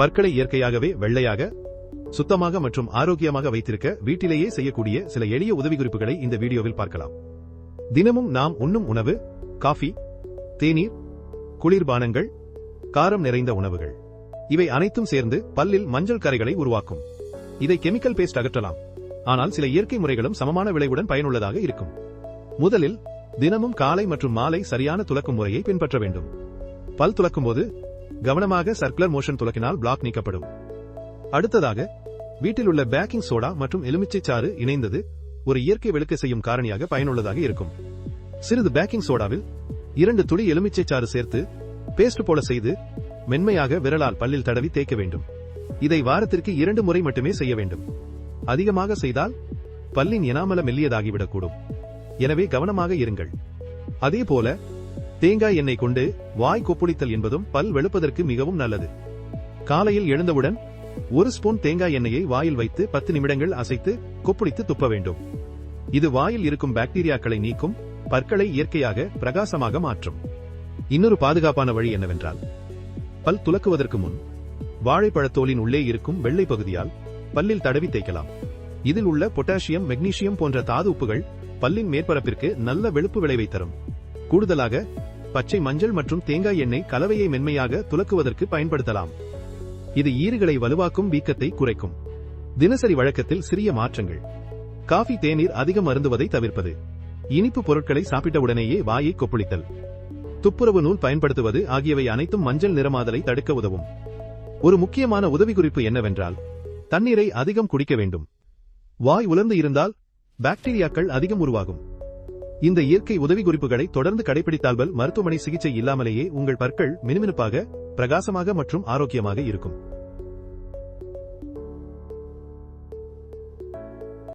பற்களை இயற்கையாகவே வெள்ளையாக சுத்தமாக மற்றும் ஆரோக்கியமாக வைத்திருக்க வீட்டிலேயே செய்யக்கூடிய சில எளிய உதவிக்குறிப்புகளை இந்த வீடியோவில் பார்க்கலாம். தினமும் நாம் உண்ணும் உணவு காஃபி தேநீர் குளிர்பானங்கள் காரம் நிறைந்த உணவுகள். இவை அனைத்தும் சேர்ந்து பல்லில் மஞ்சள் கரைகளை உருவாக்கும். இதை கெமிக்கல் பேஸ்ட் அகற்றலாம். ஆனால் சில இயற்கை முறைகளும் சமமான விளைவுடன் பயனுள்ளதாக இருக்கும். முதலில் தினமும் காலை மற்றும் மாலை சரியான துலக்கும் முறையை பின்பற்ற வேண்டும். பல் துலக்கும் போது கவனமாக சர்க்குலர் மோஷன் துலக்கினால் பிளாக் நீக்கப்படும். அடுத்ததாக வீட்டில் உள்ள பேக்கிங் சோடா மற்றும் எலுமிச்சை சாறு இணைந்தது ஒரு இயற்கை வெளுக்க செய்யும் காரணியாக பயனுள்ளதாக இருக்கும். சிறிது பேக்கிங் சோடாவில் இரண்டு துளி எலுமிச்சை சாறு சேர்த்து பேஸ்ட் போல செய்து மென்மையாக விரலால் பல்லில் தடவி தேய்க்க வேண்டும். இதை வாரத்திற்கு இரண்டு முறை மட்டுமே செய்ய வேண்டும். அதிகமாக செய்தால் பல்லின் எனாமல மெல்லியதாகிவிடக்கூடும். எனவே கவனமாக இருங்கள். அதே போல தேங்காய் எண்ணெய் கொண்டு வாய் கொப்புளித்தல் என்பதும் பல் வெளுப்பதற்கு மிகவும் நல்லது. காலையில் எழுந்தவுடன் ஒரு ஸ்பூன் தேங்காய் எண்ணெயை வாயில் வைத்து பத்து நிமிடங்கள் அசைத்து கொப்புளித்து துப்ப வேண்டும். இது வாயில் இருக்கும் பாக்டீரியாக்களை நீக்கும் பற்களை இயற்கையாக பிரகாசமாக மாற்றும். இன்னொரு பாதுகாப்பான வழி என்னவென்றால் பல் துலக்குவதற்கு முன் வாழைப்பழத்தோலின் உள்ளே இருக்கும் வெள்ளை பகுதியால் பல்லில் தடவி தேய்க்கலாம். இதில் உள்ள பொட்டாசியம் மெக்னீசியம் போன்ற தாது உப்புகள் பல்லின் மேற்பரப்பிற்கு நல்ல வெளுப்பு விளைவை தரும். கூடுதலாக பச்சை மஞ்சள் மற்றும் தேங்காய் எண்ணெய் கலவையை மென்மையாக துலக்குவதற்கு பயன்படுத்தலாம். இது ஈறுகளை வலுவாக்கும் வீக்கத்தை குறைக்கும். தினசரி வழக்கத்தில் சிறிய மாற்றங்கள். காஃபி தேநீர் அதிகம் அருந்துவதை தவிர்ப்பது. இனிப்பு பொருட்களை சாப்பிட்ட உடனேயே வாயை கொப்புளித்தல். துப்புரவு நூல் பயன்படுத்துவது ஆகியவை அனைத்தும் மஞ்சள் நிறமாதலை தடுக்க உதவும். ஒரு முக்கியமான உதவி குறிப்பு என்னவென்றால் தண்ணீரை அதிகம் குடிக்க வேண்டும். வாய் உலர்ந்து இருந்தால் பாக்டீரியாக்கள் அதிகம் உருவாகும். இந்த இயற்கை உதவி குறிப்புகளை தொடர்ந்து கடைபிடித்தால்பல் மருத்துவமனை சிகிச்சை இல்லாமலேயே உங்கள் பற்கள் மினுமினுப்பாக பிரகாசமாக மற்றும் ஆரோக்கியமாக இருக்கும்.